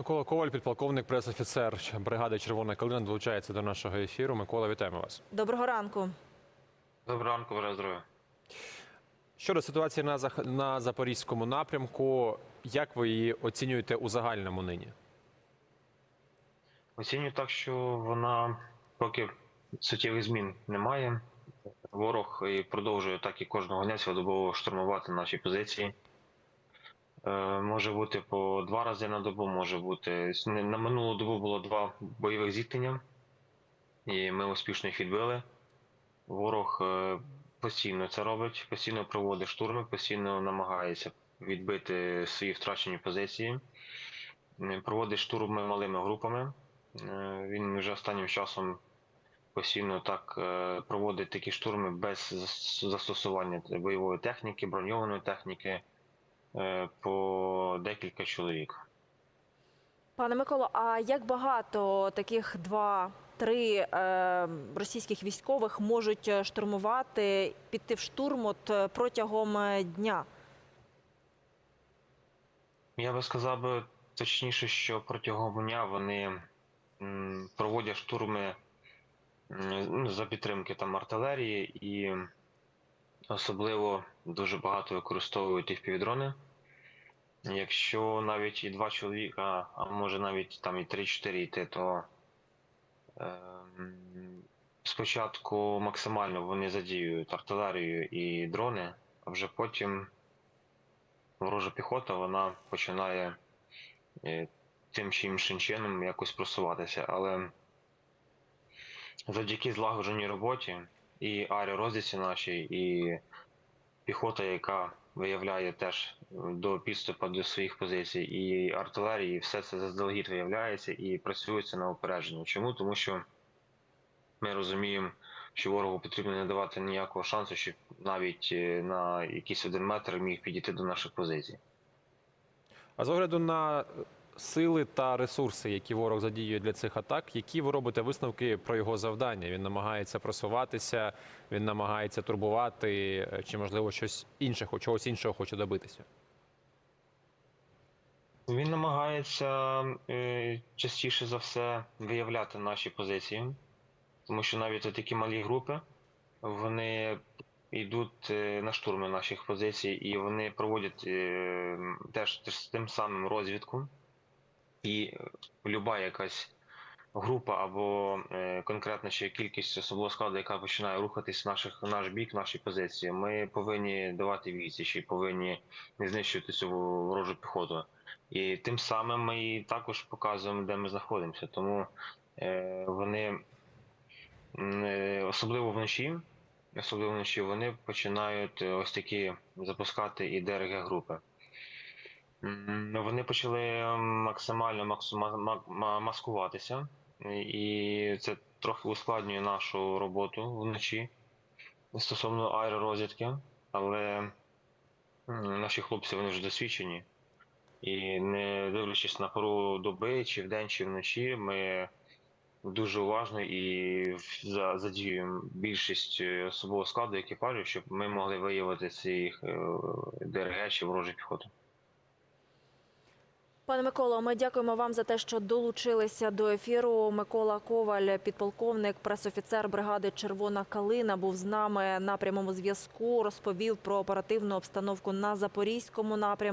Микола Коваль, підполковник, прес-офіцер бригади Червона калина, долучається до нашого ефіру. Микола, вітаємо вас. Доброго ранку. Доброго ранку, бажаю здоров'я. Щодо ситуації на Зах... на запорізькому напрямку, як ви її оцінюєте у загальному нині? Оцінюю так, що вона поки суттєвих змін немає. Ворог і продовжує так і кожного дня цілодобово штурмувати наші позиції. Е, може бути по два рази на добу, може бути. На минулу добу було два бойових зіткнення, і ми успішно їх відбили. Ворог е, постійно це робить, постійно проводить штурми, постійно намагається відбити свої втрачені позиції. Е, Проводить штурми малими групами. Він вже останнім часом постійно так проводить такі штурми без застосування бойової техніки, броньованої техніки по декілька чоловік. Пане Миколо, а як багато таких два-три е, російських військових можуть е, штурмувати, піти в штурм от е, протягом е, дня? Я би сказав би точніше, що протягом дня вони проводять штурми за підтримки там артилерії і особливо дуже багато використовують їх півдрони. Якщо навіть і два чоловіка, а може навіть там і три-чотири йти, то ем, спочатку максимально вони задіюють артилерію і дрони, а вже потім ворожа піхота вона починає е, тим чи іншим чином якось просуватися. Але завдяки злагодженій роботі і аеророзвідці нашій, і піхота, яка виявляє теж до підступу до своїх позицій, і артилерії, і все це заздалегідь виявляється і працюється на опередження. Чому? Тому що ми розуміємо, що ворогу потрібно не давати ніякого шансу, щоб навіть е, на якийсь один метр міг підійти до наших позицій. А з огляду на сили та ресурси, які ворог задіює для цих атак, які ви робите висновки про його завдання? Він намагається просуватися, він намагається турбувати, е, чи можливо щось інше, чогось іншого хоче добитися? Він намагається е, частіше за все виявляти наші позиції, тому що навіть такі малі групи вони йдуть е, на штурми наших позицій, і вони проводять е, теж, теж тим самим розвідку. І люба якась група або е, конкретна ще кількість особового складу, яка починає рухатись в наших, наш бік, наші позиції, ми повинні давати відсіч і повинні не знищувати цю ворожу піхоту. І тим самим ми також показуємо, де ми знаходимося. Тому е, вони е, особливо вночі, особливо вночі, вони починають ось такі запускати і ДРГ групи. Вони почали максимально маскуватися, і це трохи ускладнює нашу роботу вночі стосовно аеророзвідки, але наші хлопці вони вже досвідчені. І не дивлячись на пору доби, чи вдень, чи вночі, ми дуже уважно і задіюємо більшість е, особового складу екіпажів, щоб ми могли виявити цих е, ДРГ чи ворожу піхоту. Пане Миколо, ми дякуємо вам за те, що долучилися до ефіру. Микола Коваль, підполковник, пресофіцер бригади Червона калина, був з нами на прямому зв'язку. Розповів про оперативну обстановку на запорізькому напрямку.